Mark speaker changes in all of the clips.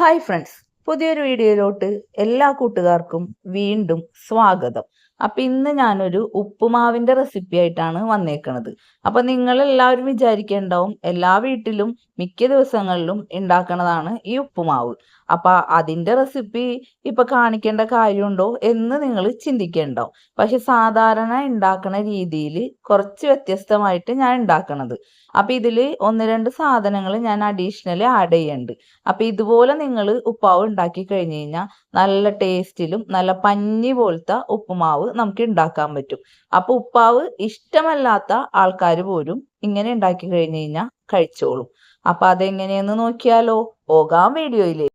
Speaker 1: Hi friends പുതിയൊരു വീഡിയോയിലോട്ട് എല്ലാ കൂട്ടുകാർക്കും വീണ്ടും സ്വാഗതം. അപ്പം ഇന്ന് ഞാനൊരു ഉപ്പുമാവിന്റെ റെസിപ്പി ആയിട്ടാണ് വന്നേക്കണത്. അപ്പം നിങ്ങൾ എല്ലാവരും വിചാരിക്കേണ്ടാവും എല്ലാ വീട്ടിലും മിക്ക ദിവസങ്ങളിലും ഉണ്ടാക്കണതാണ് ഈ ഉപ്പുമാവ്. അപ്പം അതിന്റെ റെസിപ്പി ഇപ്പം കാണിക്കേണ്ട കാര്യമുണ്ടോ എന്ന് നിങ്ങൾ ചിന്തിക്കേണ്ടോ. പക്ഷെ സാധാരണ ഉണ്ടാക്കുന്ന രീതിയിൽ കുറച്ച് വ്യത്യസ്തമായിട്ട് ഞാൻ ഉണ്ടാക്കണത് അപ്പം ഇതിൽ ഒന്ന് രണ്ട് സാധനങ്ങൾ ഞാൻ അഡീഷണലി ആഡ് ചെയ്യുന്നുണ്ട് അപ്പം ഇതുപോലെ നിങ്ങൾ ഉപ്പാവ് ഉണ്ടാക്കി കഴിഞ്ഞ് കഴിഞ്ഞാൽ നല്ല ടേസ്റ്റിലും നല്ല പഞ്ഞി പോലത്തെ ഉപ്പുമാവ് നമുക്ക് ഉണ്ടാക്കാൻ പറ്റും. അപ്പോൾ ഉപ്പാവ് ഇഷ്ടമല്ലാത്ത ആൾക്കാർ പോലും ഇങ്ങനെ ഉണ്ടാക്കി കഴിഞ്ഞ് കഴിഞ്ഞാൽ കഴിച്ചോളും. അപ്പം അതെങ്ങനെയെന്ന് നോക്കിയാലോ? പോകാം വീഡിയോയിലേക്ക്.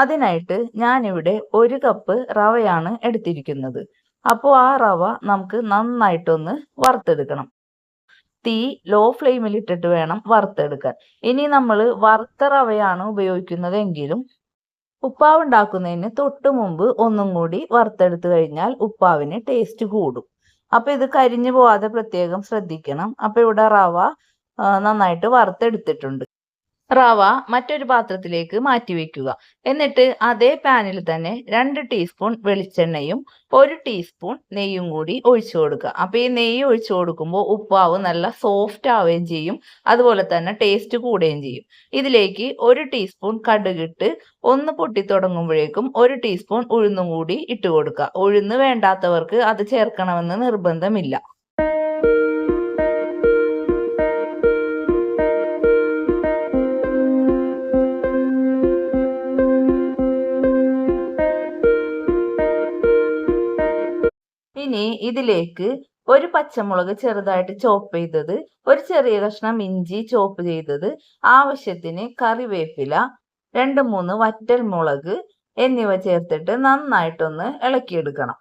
Speaker 1: അതിനായിട്ട് ഞാനിവിടെ ഒരു കപ്പ് റവയാണ് എടുത്തിരിക്കുന്നത്. അപ്പോൾ ആ റവ നമുക്ക് നന്നായിട്ടൊന്ന് വറുത്തെടുക്കണം. തീ ലോ ഫ്ലെയിമിൽ ഇട്ടിട്ട് വേണം വറുത്തെടുക്കാൻ. ഇനി നമ്മൾ വറുത്ത റവയാണ് ഉപയോഗിക്കുന്നതെങ്കിലും ഉപ്പാവ് ഉണ്ടാക്കുന്നതിന് തൊട്ട് മുമ്പ് ഒന്നും കൂടി വറുത്തെടുത്ത് കഴിഞ്ഞാൽ ഉപ്പാവിന് ടേസ്റ്റ് കൂടും. അപ്പോൾ ഇത് കരിഞ്ഞു പോവാതെ പ്രത്യേകം ശ്രദ്ധിക്കണം. അപ്പോൾ ഇവിടെ റവ നന്നായിട്ട് വറുത്തെടുത്തിട്ടുണ്ട്. റവ മറ്റൊരു പാത്രത്തിലേക്ക് മാറ്റി വെക്കുക. എന്നിട്ട് അതേ പാനിൽ തന്നെ രണ്ട് ടീസ്പൂൺ വെളിച്ചെണ്ണയും ഒരു ടീസ്പൂൺ നെയ്യും കൂടി ഒഴിച്ചു കൊടുക്കുക. അപ്പോൾ ഈ നെയ്യ് ഒഴിച്ചു കൊടുക്കുമ്പോൾ ഉപ്പാവ് നല്ല സോഫ്റ്റ് ആവുകയും ചെയ്യും. അതുപോലെ തന്നെ ടേസ്റ്റ് കൂടുകയും ചെയ്യും. ഇതിലേക്ക് ഒരു ടീസ്പൂൺ കടുകിട്ട് ഒന്ന് പൊട്ടി തുടങ്ങുമ്പോഴേക്കും ഒരു ടീസ്പൂൺ ഉഴുന്നും കൂടി ഇട്ട് കൊടുക്കുക. ഉഴുന്ന് വേണ്ടാത്തവർക്ക് അത് ചേർക്കണമെന്ന് നിർബന്ധമില്ല. ഇനി ഇതിലേക്ക് ഒരു പച്ചമുളക് ചെറുതായിട്ട് ചോപ്പ് ചെയ്തത് ഒരു ചെറിയ കഷ്ണം ഇഞ്ചി ചോപ്പ് ചെയ്തത് ആവശ്യത്തിന് കറിവേപ്പില രണ്ട് മൂന്ന് വറ്റൽ മുളക് എന്നിവ ചേർത്തിട്ട് നന്നായിട്ടൊന്ന് ഇളക്കിയെടുക്കണം.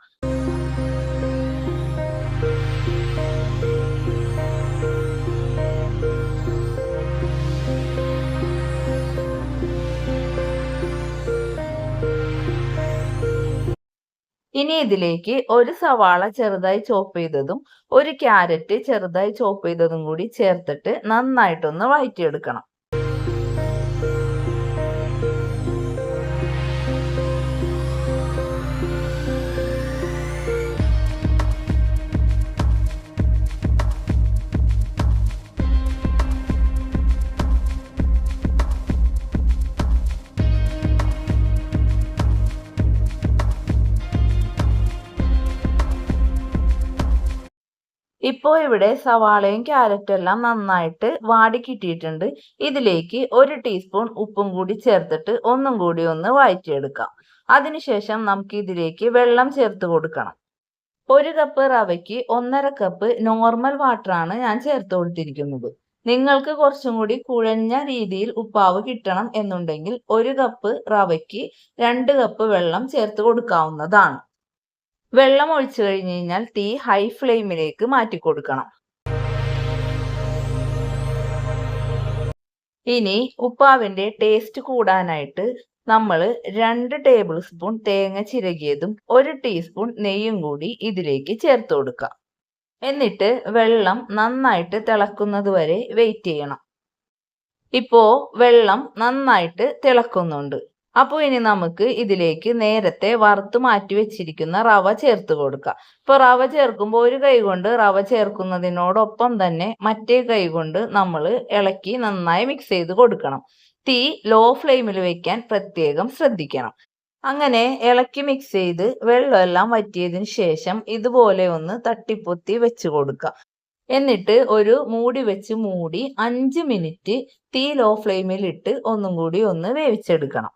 Speaker 1: ഇനി ഇതിലേക്ക് ഒരു സവാള ചെറുതായി ചോപ്പ് ചെയ്തതും ഒരു ക്യാരറ്റ് ചെറുതായി ചോപ്പ് ചെയ്തതും കൂടി ചേർത്തിട്ട് നന്നായിട്ടൊന്ന് വഴറ്റിയെടുക്കണം ഇപ്പോൾ ഇവിടെ സവാളയും ക്യാരറ്റും എല്ലാം നന്നായിട്ട് വാടി കിട്ടിയിട്ടുണ്ട്. ഇതിലേക്ക് ഒരു ടീസ്പൂൺ ഉപ്പും കൂടി ചേർത്തിട്ട് ഒന്നും കൂടി ഒന്ന് വഴറ്റിയെടുക്കാം. അതിനുശേഷം നമുക്ക് ഇതിലേക്ക് വെള്ളം ചേർത്ത് കൊടുക്കണം. ഒരു കപ്പ് റവയ്ക്ക് ഒന്നര കപ്പ് നോർമൽ വാട്ടറാണ് ഞാൻ ചേർത്ത് കൊടുത്തിരിക്കുന്നത്. നിങ്ങൾക്ക് കുറച്ചും കൂടി കുഴഞ്ഞ രീതിയിൽ ഉപ്പാവ് കിട്ടണം എന്നുണ്ടെങ്കിൽ ഒരു കപ്പ് റവയ്ക്ക് രണ്ട് കപ്പ് വെള്ളം ചേർത്ത് കൊടുക്കാവുന്നതാണ്. വെള്ളം ഒഴിച്ചു കഴിഞ്ഞ് കഴിഞ്ഞാൽ തീ ഹൈ ഫ്ലെയിമിലേക്ക് മാറ്റി കൊടുക്കണം. ഇനി ഉപ്പാവിന്റെ ടേസ്റ്റ് കൂടാനായിട്ട് നമ്മൾ രണ്ട് ടേബിൾ സ്പൂൺ തേങ്ങ ചിരകിയതും ഒരു ടീസ്പൂൺ നെയ്യും കൂടി ഇതിലേക്ക് ചേർത്ത് കൊടുക്കാം. എന്നിട്ട് വെള്ളം നന്നായിട്ട് തിളക്കുന്നത് വരെ വെയിറ്റ് ചെയ്യണം. ഇപ്പോ വെള്ളം നന്നായിട്ട് തിളക്കുന്നുണ്ട്. അപ്പോൾ ഇനി നമുക്ക് ഇതിലേക്ക് നേരത്തെ വറുത്ത് മാറ്റി വെച്ചിരിക്കുന്ന റവ ചേർത്ത് കൊടുക്കാം. ഇപ്പോൾ റവ ചേർക്കുമ്പോൾ ഒരു കൈ കൊണ്ട് റവ ചേർക്കുന്നതിനോടൊപ്പം തന്നെ മറ്റേ കൈ കൊണ്ട് നമ്മൾ ഇളക്കി നന്നായി മിക്സ് ചെയ്ത് കൊടുക്കണം. തീ ലോ ഫ്ലെയിമിൽ വെക്കാൻ പ്രത്യേകം ശ്രദ്ധിക്കണം. അങ്ങനെ ഇളക്കി മിക്സ് ചെയ്ത് വെള്ളമെല്ലാം വറ്റിയതിന് ശേഷം ഇതുപോലെ ഒന്ന് തട്ടിപ്പൊത്തി വെച്ച് കൊടുക്കുക എന്നിട്ട് ഒരു മൂടി വെച്ച് മൂടി അഞ്ച് മിനിറ്റ് തീ ലോ ഫ്ലെയിമിൽ ഇട്ട് ഒന്നും കൂടി ഒന്ന് വേവിച്ചെടുക്കണം.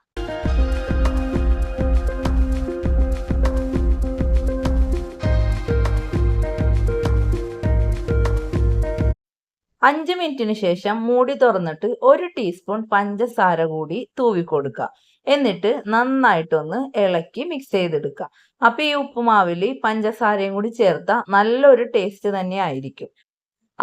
Speaker 1: അഞ്ച് മിനിറ്റിന് ശേഷം മൂടി തുറന്നിട്ട് ഒരു ടീസ്പൂൺ പഞ്ചസാര കൂടി തൂവി കൊടുക്കുക. എന്നിട്ട് നന്നായിട്ടൊന്ന് ഇളക്കി മിക്സ് ചെയ്തെടുക്കുക. അപ്പോൾ ഈ ഉപ്പുമാവിൽ പഞ്ചസാരയും കൂടി ചേർത്ത നല്ലൊരു ടേസ്റ്റ് തന്നെ ആയിരിക്കും.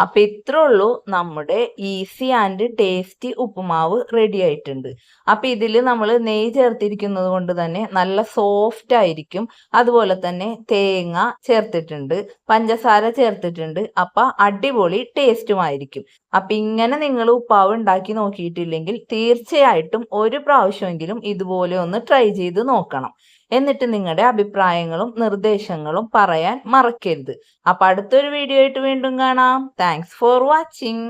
Speaker 1: അപ്പൊ ഇത്ര ഉള്ളൂ നമ്മുടെ easy and tasty uppumavu ready ആയിട്ടുണ്ട്. അപ്പൊ ഇതിൽ നമ്മൾ നെയ്യ് ചേർത്തിരിക്കുന്നത് കൊണ്ട് തന്നെ നല്ല സോഫ്റ്റ് ആയിരിക്കും. അതുപോലെ തന്നെ തേങ്ങ ചേർത്തിട്ടുണ്ട്. പഞ്ചസാര ചേർത്തിട്ടുണ്ട്. അപ്പൊ അടിപൊളി ടേസ്റ്റുമായിരിക്കും അപ്പൊ ഇങ്ങനെ നിങ്ങൾ ഉപ്പാവ് ഉണ്ടാക്കി നോക്കിയിട്ടില്ലെങ്കിൽ തീർച്ചയായിട്ടും ഒരു പ്രാവശ്യമെങ്കിലും ഇതുപോലെ ഒന്ന് ട്രൈ ചെയ്ത് നോക്കണം. എന്നിട്ട് നിങ്ങളുടെ അഭിപ്രായങ്ങളും നിർദ്ദേശങ്ങളും പറയാൻ മറക്കരുത്. അപ്പൊ അടുത്തൊരു വീഡിയോ ആയിട്ട് വീണ്ടും കാണാം. Thanks for watching